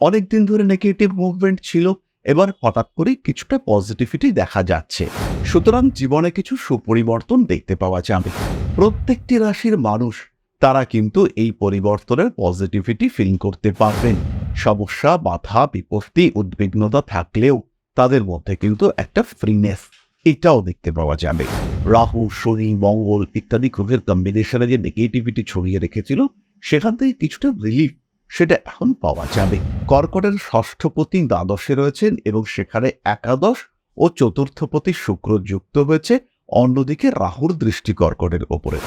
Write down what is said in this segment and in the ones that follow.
অনেকদিন ধরে negative movement ছিল, এবার হঠাৎ করে কিছুটা পজিটিভিটি দেখা যাচ্ছে। সুতরাং জীবনে কিছু সুপরিবর্তন দেখতে পাওয়া যাবে। প্রত্যেকটি রাশির মানুষ, তারা কিন্তু এই পরিবর্তনের পজিটিভিটি ফিল করতে পারবেন। সমস্যা, বাধা, বিপত্তি, উদ্বিগ্নতা থাকলেও তাদের মধ্যে কিন্তু একটা ফ্রিনেস এটাও দেখতে পাওয়া যাবে। রাহু, শনি, মঙ্গল ইত্যাদি গ্রহের কম্বিনেশনে যে নেগেটিভিটি ছড়িয়ে রেখেছিল, সেখান থেকে কিছুটা রিলিফ সেটা এখন পাওয়া যাবে। কর্কটের ষষ্ঠপতি দ্বাদশে রয়েছেন এবং সেখানে একাদশ ও চতুর্থপতি শুক্র যুক্ত হয়েছে। অন্যদিকে রাহুর দৃষ্টি কর্কটের ওপরে।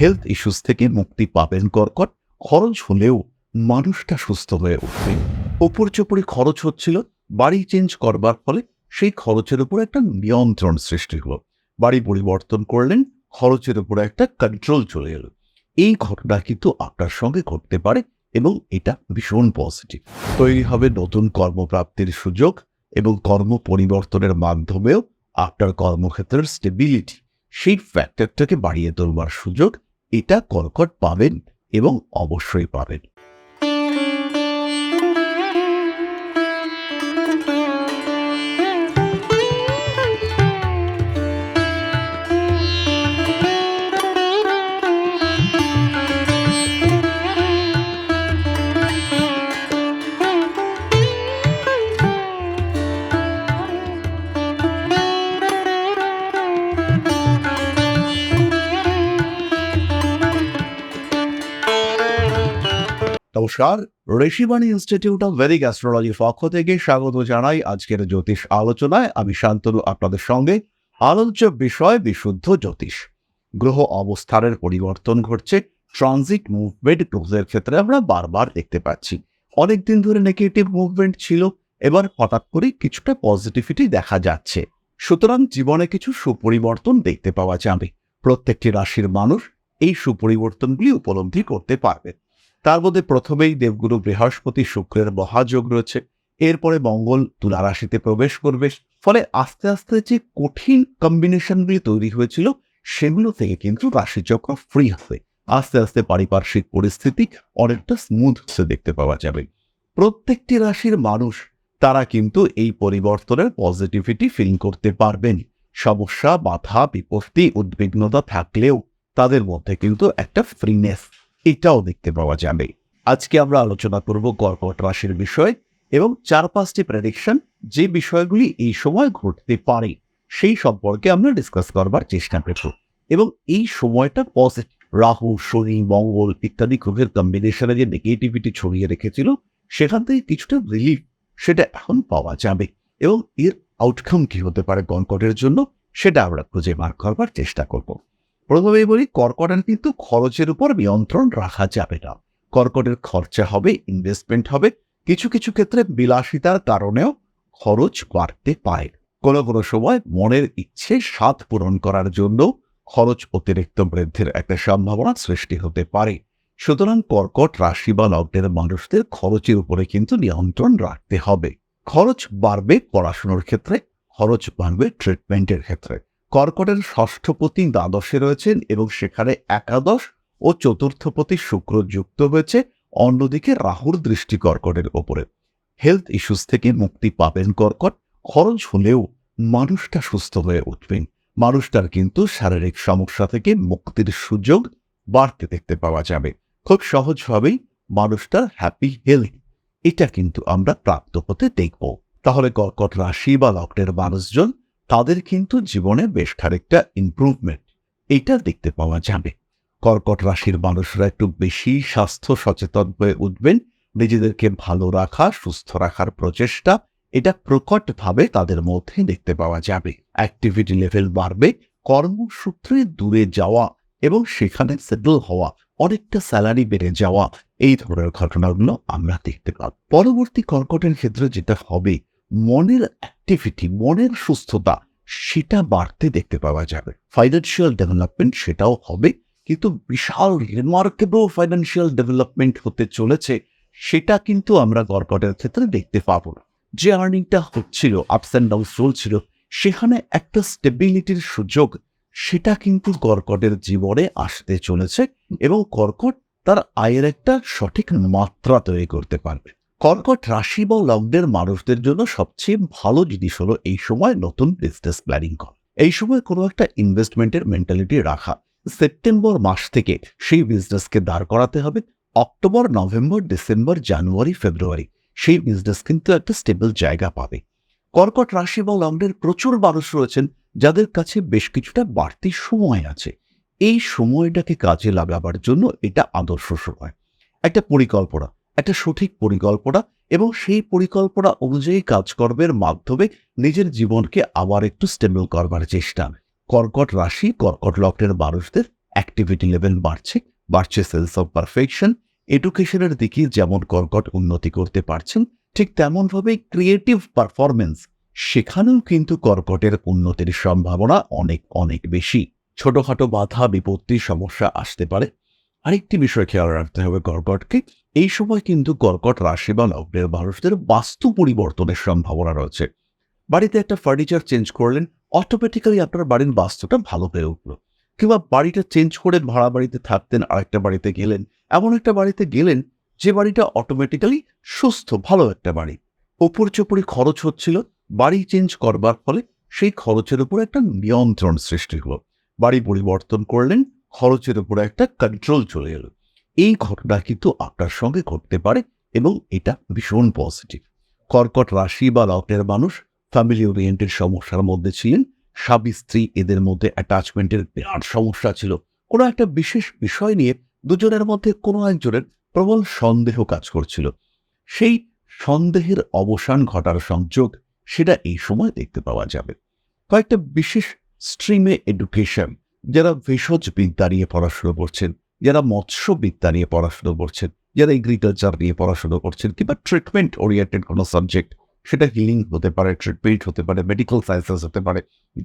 হেলথ ইস্যুস থেকে মুক্তি পাবেন কর্কট। খরচ হলেও মানুষটা সুস্থ হয়ে উঠবে। ওপর চোপড়ে খরচ হচ্ছিল। বাড়ি চেঞ্জ করবার ফলে সেই খরচের উপর একটা নিয়ন্ত্রণ সৃষ্টি হলো। বাড়ি পরিবর্তন করলেন, খরচের উপর একটা কন্ট্রোল চলে এলো। এই ঘটনা কিন্তু আপনার সঙ্গে ঘটতে পারে। এবং এটা ভীষণ পজিটিভ তৈরি হবে নতুন কর্মপ্রাপ্তির সুযোগ এবং কর্ম পরিবর্তনের মাধ্যমেও আপনার কর্মক্ষেত্রের স্টেবিলিটি সেই ফ্যাক্টরটাকে বাড়িয়ে তোলবার সুযোগ এটা কর্কট পাবেন এবং অবশ্যই পাবেন। নমস্কার। ঋষিবাণী ইনস্টিটিউট অফ ভেদিক অ্যাস্ট্রোলজির পক্ষ থেকে স্বাগত জানাই আজকের জ্যোতিষ আলোচনায়। আমি শান্তনু, আপনাদের সঙ্গে আলোচ্য বিষয় বিশুদ্ধ জ্যোতিষ। গ্রহ অবস্থানের পরিবর্তন ঘটছে ট্রানজিট মুভমেন্ট গ্রহের ক্ষেত্রে আমরা বারবার দেখতে পাচ্ছি। অনেকদিন ধরে নেগেটিভ মুভমেন্ট ছিল, এবার হঠাৎ করে কিছুটা পজিটিভিটি দেখা যাচ্ছে। সুতরাং জীবনে কিছু সুপরিবর্তন দেখতে পাওয়া যাবে। প্রত্যেকটি রাশির মানুষ এই সুপরিবর্তনগুলি উপলব্ধি করতে পারবে তার মধ্যে প্রথমেই দেবগুরু বৃহস্পতি শুক্রের মহাযোগ রয়েছে। এরপরে মঙ্গল তুলা রাশিতে প্রবেশ করবে। ফলে আস্তে আস্তে যে কঠিন কম্বিনেশনগুলি তৈরি হয়েছিল, সেগুলো থেকে কিন্তু রাশিচক্র ফ্রি হবে। আস্তে আস্তে পারিপার্শ্বিক পরিস্থিতি অনেকটা স্মুথ দেখতে পাওয়া যাবে। প্রত্যেকটি রাশির মানুষ, তারা কিন্তু এই পরিবর্তনের পজিটিভিটি ফিল করতে পারবেন। সমস্যা, বাধা, বিপত্তি, উদ্বিগ্নতা থাকলেও তাদের মধ্যে কিন্তু একটা ফ্রিনেস এটাও দেখতে পাওয়া যাবে। আজকে আমরা আলোচনা করব কর্কট রাশির বিষয় এবং চার পাঁচটি প্রেডিকশন যে বিষয়গুলি এই সময় ঘটতে পারে, সেই সম্পর্কে আমরা ডিসকাস করবার চেষ্টা করব। এবং এই সময়টা পজিটিভ রাহু, শনি, মঙ্গল ইত্যাদি গ্রহের কম্বিনেশনে যে নেগেটিভিটি ছড়িয়ে রেখেছিল, সেখান থেকে কিছুটা রিলিফ সেটা এখন পাওয়া যাবে এবং এর আউটকাম কি হতে পারে কর্কটের জন্য, সেটা আমরা খুঁজে বার করবার চেষ্টা করব। প্রথমেই বলি, কর্কটের কিন্তু খরচের উপর নিয়ন্ত্রণ রাখা যাবে না। কর্কটের খরচা হবে ইনভেস্টমেন্ট হবে, কিছু কিছু ক্ষেত্রে বিলাসিতার কারণেও খরচ বাড়তে পারে। কোনো কোনো সময় মনের ইচ্ছে স্বাদ পূরণ করার জন্য খরচ অতিরিক্ত বৃদ্ধির একটা সম্ভাবনা সৃষ্টি হতে পারে। সুতরাং কর্কট রাশি বা লগ্নের মানুষদের খরচের উপরে কিন্তু নিয়ন্ত্রণ রাখতে হবে। খরচ বাড়বে পড়াশোনার ক্ষেত্রে, খরচ বাড়বে ট্রিটমেন্টের ক্ষেত্রে। কর্কটের ষষ্ঠপতি দ্বাদশে রয়েছেন এবং সেখানে একাদশ ও চতুর্থপতি শুক্র যুক্ত হয়েছে। অন্যদিকে রাহুর দৃষ্টি কর্কটের ওপরে। হেলথ ইস্যুস থেকে মুক্তি পাবেন কর্কট। খরচ হলেও মানুষটা সুস্থ হয়ে উঠবেন। মানুষটার কিন্তু শারীরিক সমস্যা থেকে মুক্তির সুযোগ বাড়তে দেখতে পাওয়া যাবে। খুব সহজভাবেই মানুষটার হ্যাপি হেলথ এটা কিন্তু আমরা প্রাপ্ত হতে দেখব। তাহলে কর্কট রাশি বা লগ্নের মানুষজন তাদের কিন্তু জীবনে বেশ খানিকটা ইমপ্রুভমেন্ট এটা দেখতে পাওয়া যাবে। কর্কট রাশির মানুষরা একটু বেশি স্বাস্থ্য সচেতন হয়ে উঠবেন, নিজেদেরকে ভালো রাখা, সুস্থ রাখার প্রচেষ্টা, এটা প্রকটভাবে তাদের মধ্যে দেখতে পাওয়া যাবে। অ্যাক্টিভিটি লেভেল বাড়বে, কর্মসূত্রে দূরে যাওয়া এবং সেখানে সেটেল হওয়া, অনেকটা স্যালারি বেড়ে যাওয়া, এই ধরনের ঘটনাগুলো আমরা দেখতে পাব। পরবর্তী কর্কটের ক্ষেত্রে যেটা হবে মনের অ্যাক্টিভিটি মনের সুস্থতা, সেটা বাড়তে দেখতে পাওয়া যাবে। ফাইন্যান্সিয়াল ডেভেলপমেন্ট সেটাও হবে, কিন্তু বিশাল রিমার্কেবল ফাইন্যান্সিয়াল ডেভেলপমেন্ট হতে চলেছে, সেটা কিন্তু আমরা কর্কটের ক্ষেত্রে দেখতে পাবো না। যে আর্নিংটা হচ্ছিল আপস অ্যান্ড ডাউন চলছিল, সেখানে একটা স্টেবিলিটির সুযোগ, সেটা কিন্তু কর্কটের জীবনে আসতে চলেছে এবং কর্কট তার আয়ের একটা সঠিক মাত্রা তৈরি করতে পারবে। কর্কট রাশি বা লগ্নের মানুষদের জন্য সবচেয়ে ভালো জিনিস হলো এই সময় নতুন বিজনেস প্ল্যানিং করা। এই সময় কোনো একটা ইনভেস্টমেন্টের মেন্টালিটি রাখা। সেপ্টেম্বর মাস থেকে সেই বিজনেসকে দাঁড় করাতে হবে। October November December January February সেই বিজনেস কিন্তু একটা স্টেবল জায়গা পাবে। কর্কট রাশি বা লগ্নের প্রচুর মানুষ রয়েছেন, যাদের কাছে বেশ কিছুটা বাড়তি সময় আছে। এই সময়টাকে কাজে লাগাবার জন্য এটা আদর্শ সময়। একটা পরিকল্পনা। একটা সঠিক পরিকল্পনা এবং সেই পরিকল্পনা অনুযায়ী কাজকর্মের মাধ্যমে নিজের জীবনকে আবার একটু স্টেবল করবার চেষ্টা। কর্কট রাশি, কর্কট লগ্নের মানুষদের অ্যাক্টিভিটি লেভেল বাড়ছে বাড়ছে সেন্স অফ পারফেকশন এডুকেশনের দিকে যেমন কর্কট উন্নতি করতে পারছেন, ঠিক তেমনভাবে ক্রিয়েটিভ পারফরমেন্স সেখানেও কিন্তু কর্কটের উন্নতির সম্ভাবনা অনেক অনেক বেশি। ছোটখাটো বাধা, বিপত্তি, সমস্যা আসতে পারে। আরেকটি বিষয় খেয়াল রাখতে হবে কর্কটকে এই সময় কিন্তু কর্কট রাশি বা লগ্নের মানুষদের বাস্তু পরিবর্তনের সম্ভাবনা রয়েছে। বাড়িতে একটা ফার্নিচার চেঞ্জ করলেন অটোমেটিক্যালি আপনার বাড়ির বাস্তুটা ভালো হয়ে উঠল। কিংবা বাড়িটা চেঞ্জ করে ভাড়া বাড়িতে থাকতেন, আরেকটা বাড়িতে গেলেন, এমন একটা বাড়িতে গেলেন, যে বাড়িটা অটোমেটিক্যালি সুস্থ, ভালো একটা বাড়ি। ওপর চোপড়ি খরচ হচ্ছিল, বাড়ি চেঞ্জ করবার ফলে সেই খরচের উপর একটা নিয়ন্ত্রণ সৃষ্টি হলো। বাড়ি পরিবর্তন করলেন, খরচের উপর একটা কন্ট্রোল চলে এলো। এই ঘটনা কিন্তু আপনার সঙ্গে ঘটতে পারে এবং এটা ভীষণ পজিটিভ কর্কট রাশি বা লগ্নের মানুষ ফ্যামিলি ওরিয়েন্টেড সমস্যার মধ্যে ছিলেন। স্বামী, স্ত্রী এদের মধ্যে অ্যাটাচমেন্টের বিরাট সমস্যা ছিল। কোনো একটা বিশেষ বিষয় নিয়ে দুজনের মধ্যে কোনো একজনের প্রবল সন্দেহ কাজ করছিল। সেই সন্দেহের অবসান ঘটার সংযোগ সেটা এই সময় দেখতে পাওয়া যাবে। কয়েকটা বিশেষ স্ট্রিমে এডুকেশন যারা ভেষজ বিদ্যা নিয়ে পড়াশুনো করছেন যারা মৎস্যবিদ্যা নিয়ে পড়াশুনো করছেন, যারা এগ্রিকালচার নিয়ে পড়াশুনো করছেন কিংবা ট্রিটমেন্ট ওরিয়েন্টেড কোনো সাবজেক্ট সেটা হিলিং হতে পারে ট্রিটমেন্ট হতে পারে মেডিকেল সায়েন্সেস হতে পারে,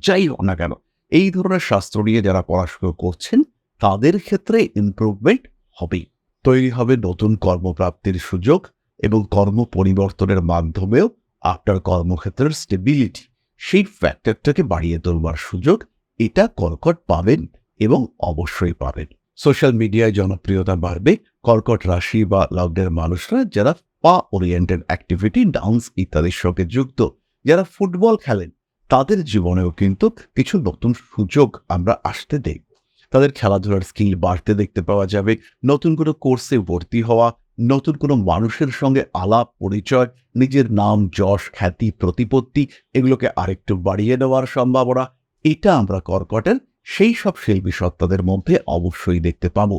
যাই হোক না কেন, এই ধরনের শাস্ত্র নিয়ে যারা পড়াশুনো করছেন, তাদের ক্ষেত্রে ইমপ্রুভমেন্ট হবেই। তৈরি হবে নতুন কর্মপ্রাপ্তির সুযোগ এবং কর্ম পরিবর্তনের মাধ্যমেও আপনার কর্মক্ষেত্রের স্টেবিলিটি সেই ফ্যাক্টরটাকে বাড়িয়ে তোলবার সুযোগ এটা কর্কট পাবেন এবং অবশ্যই পাবেন। সোশ্যাল মিডিয়ায় জনপ্রিয়তা বাড়বে। কর্কট রাশি বা লগ্নের মানুষরা, যারা পা ওরিয়েন্টেড অ্যাক্টিভিটি ডান্স ইত্যাদির সঙ্গে যুক্ত, যারা ফুটবল খেলেন, তাদের জীবনেও কিন্তু কিছু নতুন সুযোগ আমরা আসতে দেখব। তাদের খেলাধুলার স্কিল বাড়তে দেখতে পাওয়া যাবে। নতুন কোনো কোর্সে ভর্তি হওয়া, নতুন কোনো মানুষের সঙ্গে আলাপ পরিচয়, নিজের নাম, যশ, খ্যাতি, প্রতিপত্তি, এগুলোকে আরেকটু বাড়িয়ে নেওয়ার সম্ভাবনা। এটা আমরা কর্কটের সেই সব শিল্পী সত্তাদের মধ্যে অবশ্যই দেখতে পাবো।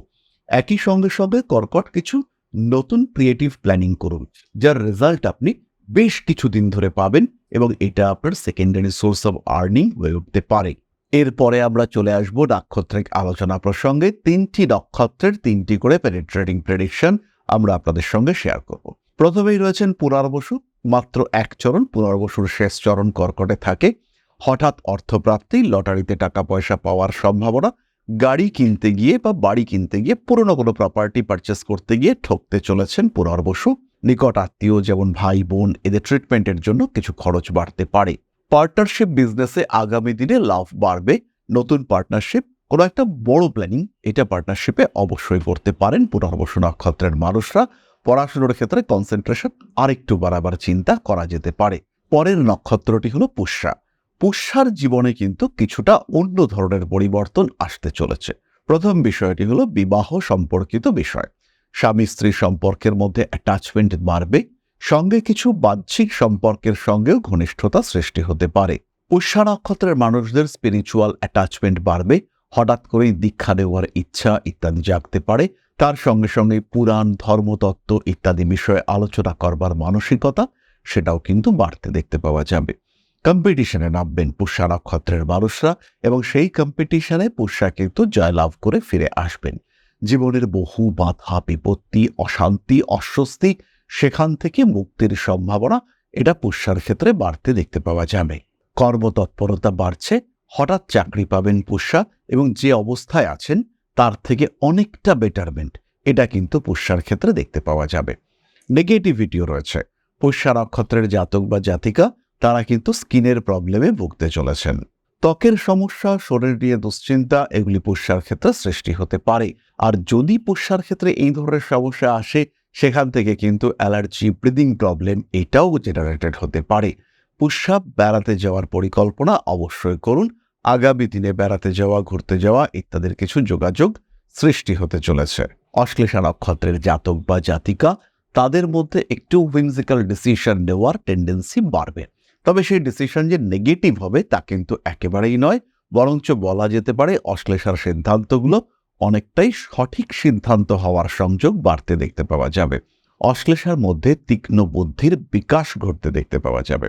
একই সঙ্গে সঙ্গে কর্কট কিছু নতুন ক্রিয়েটিভ প্ল্যানিং করুন, যার রেজাল্ট আপনি বেশ কিছুদিন ধরে পাবেন এবং এটা আপনার সেকেন্ডারি সোর্স অফ আর্নিং হয়ে উঠতে পারে। এরপরে আমরা চলে আসব নাক্ষত্রিক আলোচনা প্রসঙ্গে। তিনটি নক্ষত্রের তিনটি করে পেনিট্রেটিং প্রেডিকশন আমরা আপনাদের সঙ্গে শেয়ার করব। প্রথমেই রয়েছেন পুনর্বসু মাত্র এক চরণ পুনর্বসুর শেষ চরণ কর্কটে থাকে। হঠাৎ অর্থপ্রাপ্তি, লটারিতে টাকা পয়সা পাওয়ার সম্ভাবনা, গাড়ি কিনতে গিয়ে বা বাড়ি কিনতে গিয়ে পুরনো কোনো প্রপার্টি পারচেস করতে গিয়ে ঠকতে চলেছেন পুনর্বসু নিকট আত্মীয় যেমন ভাই, বোন, এদের ট্রিটমেন্টের জন্য কিছু খরচ বাড়তে পারে। পার্টনারশিপ বিজনেসে আগামী দিনে লাভ বাড়বে। নতুন পার্টনারশিপ কোনো একটা বড় প্ল্যানিং এটা পার্টনারশিপে অবশ্যই করতে পারেন পুনর্বসু নক্ষত্রের মানুষরা। পড়াশুনোর ক্ষেত্রে কনসেন্ট্রেশন আরেকটু বাড়াবার চিন্তা করা যেতে পারে। পরের নক্ষত্রটি হলো পুষ্যা। পুষ্যার জীবনে কিন্তু কিছুটা অন্য ধরনের পরিবর্তন আসতে চলেছে। প্রথম বিষয়টি হলো বিবাহ সম্পর্কিত বিষয়। স্বামী স্ত্রী সম্পর্কের মধ্যে অ্যাটাচমেন্ট বাড়বে, সঙ্গে কিছু বাহ্যিক সম্পর্কের সঙ্গেও ঘনিষ্ঠতা সৃষ্টি হতে পারে। পুষ্যা নক্ষত্রের মানুষদের স্পিরিচুয়াল অ্যাটাচমেন্ট বাড়বে, হঠাৎ করেই দীক্ষা দেওয়ার ইচ্ছা ইত্যাদি জাগতে পারে। তার সঙ্গে সঙ্গে পুরাণ, ধর্মতত্ত্ব ইত্যাদি বিষয়ে আলোচনা করবার মানসিকতা, সেটাও কিন্তু বাড়তে দেখতে পাওয়া যাবে। কম্পিটিশনে নামবেন পুষ্যা নক্ষত্রের মানুষরা এবং সেই কম্পিটিশনে পুষ্যা কিন্তু জয়লাভ করে ফিরে আসবেন। জীবনের বহু বাধা, বিপত্তি, অশান্তি, অস্বস্তি, সেখান থেকে মুক্তির সম্ভাবনা, এটা পুষ্যার ক্ষেত্রে বাড়তে দেখতে পাওয়া যাবে। কর্মতৎপরতা বাড়ছে, হঠাৎ চাকরি পাবেন পুষ্যা এবং যে অবস্থায় আছেন, তার থেকে অনেকটা বেটারমেন্ট এটা কিন্তু পুষ্যার ক্ষেত্রে দেখতে পাওয়া যাবে। নেগেটিভিটিও রয়েছে। পুষ্যা নক্ষত্রের জাতক বা জাতিকা তারা কিন্তু স্কিনের প্রবলেমে ভুগতে চলেছেন। ত্বকের সমস্যা, শরীর নিয়ে দুশ্চিন্তা, এগুলি পুষ্যার ক্ষেত্রে সৃষ্টি হতে পারে। আর যদি পুষ্যার ক্ষেত্রে এই ধরনের সমস্যা আসে, সেখান থেকে কিন্তু অ্যালার্জি, ব্রিদিং প্রবলেম এটাও জেনারেটেড হতে পারে। পুষ্যাপ বেড়াতে যাওয়ার পরিকল্পনা অবশ্যই করুন। আগামী দিনে বেড়াতে যাওয়া, ঘুরতে যাওয়া ইত্যাদির কিছু যোগাযোগ সৃষ্টি হতে চলেছে। অশ্লেষা নক্ষত্রের জাতক বা জাতিকা, তাদের মধ্যে একটু উইমজিক্যাল ডিসিশন নেওয়ার টেন্ডেন্সি বাড়বে। তবে সেই ডিসিশন যে নেগেটিভ হবে তা কিন্তু একেবারেই নয়, বরঞ্চ বলা যেতে পারে অশ্লেষার সিদ্ধান্তগুলো অনেকটাই সঠিক সিদ্ধান্ত হওয়ার সংযোগ বাড়তে দেখতে পাওয়া যাবে। অশ্লেষার মধ্যে তীক্ষ্ণ বুদ্ধির বিকাশ ঘটতে দেখতে পাওয়া যাবে।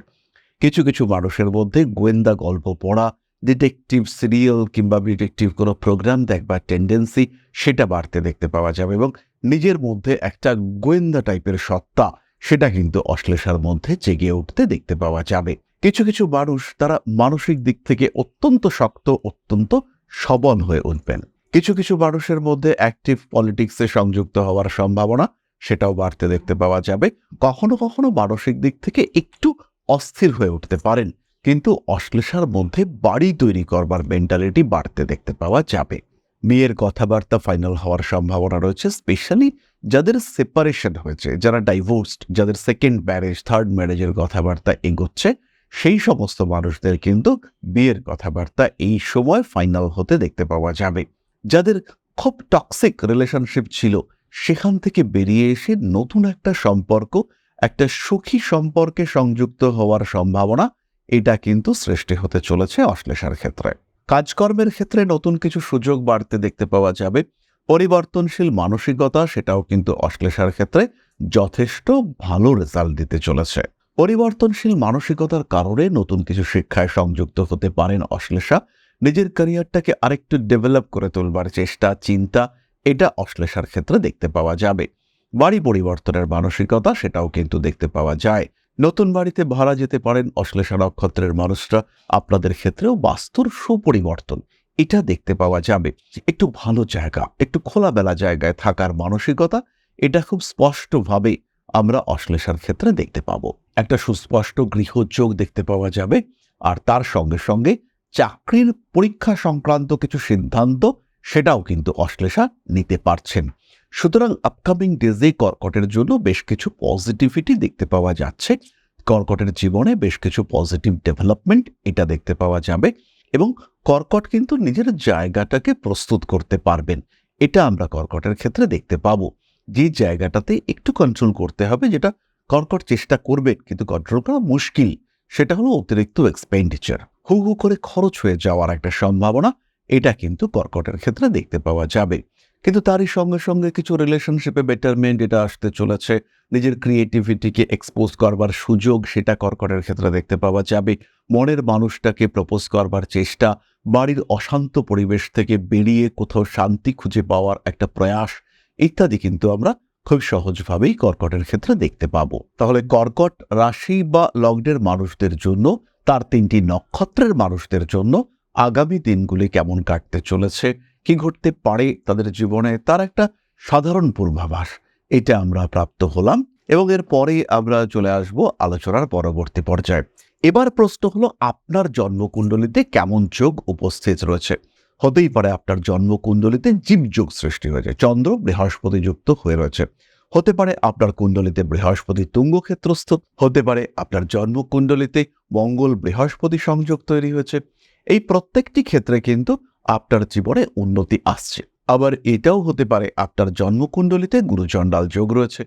কিছু কিছু মানুষের মধ্যে গোয়েন্দা গল্প পড়া ডিটেকটিভ সিরিয়াল কিংবা ডিটেকটিভ কোনো প্রোগ্রাম দেখবার টেন্ডেন্সি সেটা বাড়তে দেখতে পাওয়া যাবে এবং নিজের মধ্যে একটা গোয়েন্দা টাইপের সত্তা সেটা কিন্তু অশ্লেষার মধ্যে জেগে উঠতে দেখতে পাওয়া যাবে। কিছু কিছু মানুষ তারা মানসিক দিক থেকে অত্যন্ত শক্ত, অত্যন্ত সবল হয়ে উঠবেন। কিছু কিছু মানুষের মধ্যে অ্যাক্টিভ পলিটিক্সে সংযুক্ত হওয়ার সম্ভাবনা, সেটাও বাড়তে দেখতে পাওয়া যাবে। কখনো কখনো মানসিক দিক থেকে একটু অস্থির হয়ে উঠতে পারেন, কিন্তু অশ্লেষার মধ্যে বাড়ি তৈরি করবার মেন্টালিটি বাড়তে দেখতে পাওয়া যাবে। মেয়ের কথাবার্তা ফাইনাল হওয়ার সম্ভাবনা রয়েছে স্পেশালি যাদের সেপারেশন হয়েছে, যারা ডাইভোর্সড যাদের সেকেন্ড ম্যারেজ থার্ড ম্যারেজের কথাবার্তা এগোচ্ছে, সেই সমস্ত মানুষদের কিন্তু বিয়ের কথাবার্তা এই সময় ফাইনাল হতে দেখতে পাওয়া যাবে। যাদের খুব টক্সিক রিলেশনশিপ ছিল, সেখান থেকে বেরিয়ে এসে নতুন একটা সম্পর্ক, একটা সুখী সম্পর্কে সংযুক্ত হওয়ার সম্ভাবনা, এটা কিন্তু সৃষ্টি হতে চলেছে অশ্লেষার ক্ষেত্রে। কাজকর্মের ক্ষেত্রে নতুন কিছু সুযোগ বাড়তে দেখতে পাওয়া যাবে। পরিবর্তনশীল মানসিকতা সেটাও কিন্তু অশ্লেষার ক্ষেত্রে যথেষ্ট ভালো রেজাল্ট দিতে চলেছে। পরিবর্তনশীল মানসিকতার কারণে নতুন কিছু শিক্ষায় সংযুক্ত হতে পারেন অশ্লেষা। নিজের ক্যারিয়ারটাকে আরেকটু ডেভেলপ করে তোলবার চেষ্টা, চিন্তা, এটা অশ্লেষার ক্ষেত্রে দেখতে পাওয়া যাবে। বাড়ি পরিবর্তনের মানসিকতা সেটাও কিন্তু দেখতে পাওয়া যায়। নতুন বাড়িতে ভাড়া যেতে পারেন অশ্লেষা নক্ষত্রের মানুষরা। আপনাদের ক্ষেত্রেও বাস্তুর সুপরিবর্তন, এটা দেখতে পাওয়া যাবে। একটু ভালো জায়গা, একটু খোলাবেলা জায়গায় থাকার মানসিকতা, এটা খুব স্পষ্টভাবে আমরা অশ্লেষার ক্ষেত্রে দেখতে পাবো। একটা সুস্পষ্ট গৃহযোগ দেখতে পাওয়া যাবে, আর তার সঙ্গে সঙ্গে চাকরির পরীক্ষা সংক্রান্ত কিছু সিদ্ধান্ত, সেটাও কিন্তু অশ্লেষা নিতে পারছেন। সুতরাং আপকামিং ডেজে কর্কটের জন্য বেশ কিছু পজিটিভিটি দেখতে পাওয়া যাচ্ছে। কর্কটের জীবনে বেশ কিছু পজিটিভ ডেভেলপমেন্ট এটা দেখতে পাওয়া যাবে এবং কর্কট কিন্তু নিজের জায়গাটাকে প্রস্তুত করতে পারবেন। এটা আমরা কর্কটের ক্ষেত্রে দেখতে পাবো। যে জায়গাটাতে একটু কন্ট্রোল করতে হবে যেটা কর্কট চেষ্টা করবেন কিন্তু কন্ট্রোল করা মুশকিল। সেটা হলো অতিরিক্ত এক্সপেন্ডিচার হু হু করে খরচ হয়ে যাওয়ার একটা সম্ভাবনা, এটা কিন্তু কর্কটের ক্ষেত্রে দেখতে পাওয়া যাবে। কিন্তু তারই সঙ্গে সঙ্গে কিছু রিলেশনশিপে বেটারমেন্ট এটা আসতে চলেছে। নিজের ক্রিয়েটিভিটিকে এক্সপোজ করবার সুযোগ সেটা কর্কটের ক্ষেত্রে দেখতে পাওয়া যাবে। মনের মানুষটাকে প্রপোজ করবার চেষ্টা, বাড়ির অশান্ত পরিবেশ থেকে বেরিয়ে কোথাও শান্তি খুঁজে পাওয়ার একটা প্রয়াস, ইত্যাদি কিন্তু আমরা খুব সহজভাবেই কর্কটের ক্ষেত্রে দেখতে পাবো। তাহলে কর্কট রাশি বা লগ্নের মানুষদের জন্য, তার তিনটি নক্ষত্রের মানুষদের জন্য আগামী দিনগুলি কেমন কাটতে চলেছে? কি ঘটতে পারে তাদের জীবনে, তার একটা সাধারণ পূর্বাভাস। এটা আমরা প্রাপ্ত হলাম এবং এর পরে আমরা চলে আসব আলোচনার পরবর্তী পর্যায়ে। এবার প্রশ্ন হলো, আপনার জন্মকুণ্ডলিতে কেমন যোগ উপস্থিত রয়েছে? হতেই পারে আপনার জন্মকুণ্ডলিতে জীবযোগ সৃষ্টি হয়েছে, চন্দ্র বৃহস্পতি যুক্ত হয়ে রয়েছে। হতে পারে আপনার কুণ্ডলিতে বৃহস্পতি তুঙ্গক্ষেত্রস্থ, হতে পারে আপনার জন্মকুণ্ডলিতে মঙ্গল বৃহস্পতি সংযোগ তৈরি হয়েছে। এই প্রত্যেকটি ক্ষেত্রে কিন্তু আপনার জীবনে উন্নতি আসছে। আবার এটাও হতে পারে আপনার জন্মকুণ্ডলিতে গুরুচণ্ডাল যোগ রয়েছে।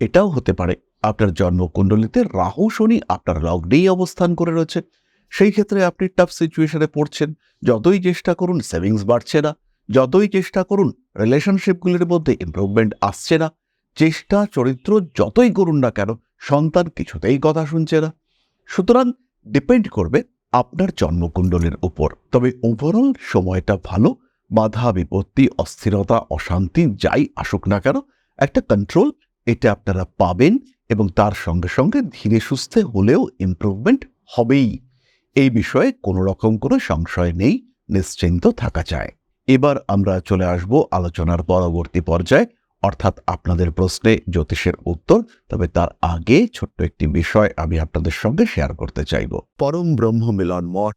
এটাও হতে পারে আপনার জন্মকুণ্ডলিতে রাহু শনি আপনার লগ্নেই অবস্থান করে রয়েছে। সেই ক্ষেত্রে আপনি টাফ সিচুয়েশনে পড়ছেন। যতই চেষ্টা করুন সেভিংস বাড়ছে না। যতই চেষ্টা করুন রিলেশনশিপগুলির মধ্যে ইমপ্রুভমেন্ট আসছে না। চেষ্টা, চরিত্র যতই করুন না কেন, সন্তান কিছুতেই কথা শুনছে না। সুতরাং ডিপেন্ড করবে আপনার জন্মকুণ্ডলের উপর। তবে ওভারঅল সময়টা ভালো, বাধা বিপত্তি, অস্থিরতা, অশান্তি যাই আসুক না কেন, একটা কন্ট্রোল এটা আপনারা পাবেন এবং তার সঙ্গে সঙ্গে ধীরে সুস্থে হলেও ইমপ্রুভমেন্ট হবেই। এই বিষয়ে কোনো রকম কোনো সংশয় নেই, নিশ্চিন্ত থাকা যায়। এবার আমরা চলে আসব আলোচনার পরবর্তী পর্যায়ে। অর্থাৎ আপনাদের প্রশ্নে জ্যোতিষের উত্তর, তবে তার আগে ছোট্ট একটি বিষয় আমি আপনাদের সঙ্গে শেয়ার করতে চাইব। পরম ব্রহ্ম মিলন মঠ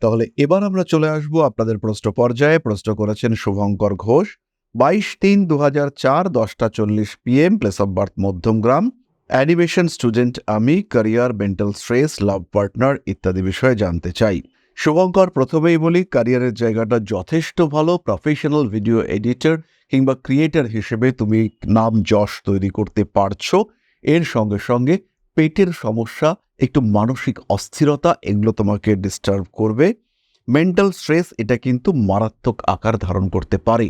তাহলে এবার আমরা চলে আসব আপনাদের প্রশ্ন পর্যায়ে। প্রশ্ন করেছেন শুভঙ্কর ঘোষ। বাইশ তিন দু হাজার চার দশটা চল্লিশ PM place of birth Madhyamgram animation student আমি career mental stress love partner ইত্যাদি বিষয়ে জানতে চাই। শুভঙ্কর, প্রথমেই বলি ক্যারিয়ারের জায়গাটা যথেষ্ট ভালো। প্রফেশনাল ভিডিও এডিটর কিংবা ক্রিয়েটর হিসেবে তুমি নাম যশ তৈরি করতে পারছ। এর সঙ্গে সঙ্গে পেটের সমস্যা, একটু মানসিক অস্থিরতা, এগুলো তোমাকে ডিস্টার্ব করবে। মেন্টাল স্ট্রেস এটা কিন্তু মারাত্মক আকার ধারণ করতে পারে।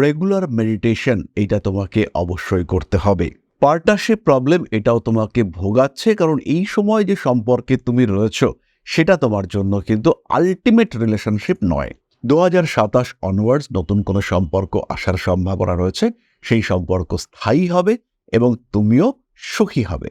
রেগুলার মেডিটেশন এটা তোমাকে অবশ্যই করতে হবে। পার্টনারশিপ প্রবলেম এটাও তোমাকে ভোগাচ্ছে, কারণ এই সময় যে সম্পর্কে তুমি রয়েছ, সেটা তোমার জন্য কিন্তু আলটিমেট রিলেশনশিপ নয়। দু হাজার সাতাশ অনওয়ার্ডস নতুন কোনো সম্পর্ক আসার সম্ভাবনা রয়েছে, সেই সম্পর্ক স্থায়ী হবে এবং তুমিও সুখী হবে।